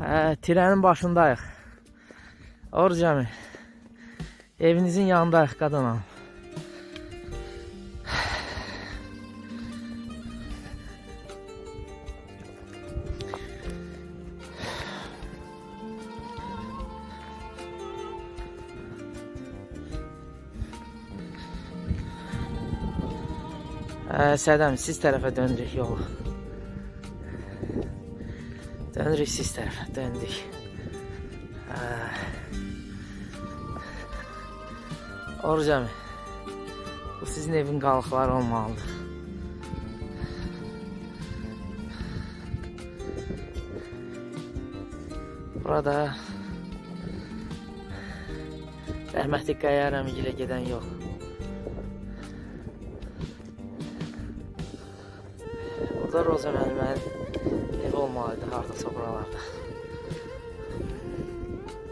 Hə, trenin başındayıq. Orcami. Evinizin yanındayıq qadın hanım. Hə, Sədəm, siz tərəfə döndük yolu. Döndürük siz tərəfə, döndük. Hə. Orcami. Bu sizin evin qalıqları olmalıdır. Burada rəhmətli Qaya Rəmigilə gedən yol. Burada Roza müəllimənin evi olmalıdır, hardasa buralarda.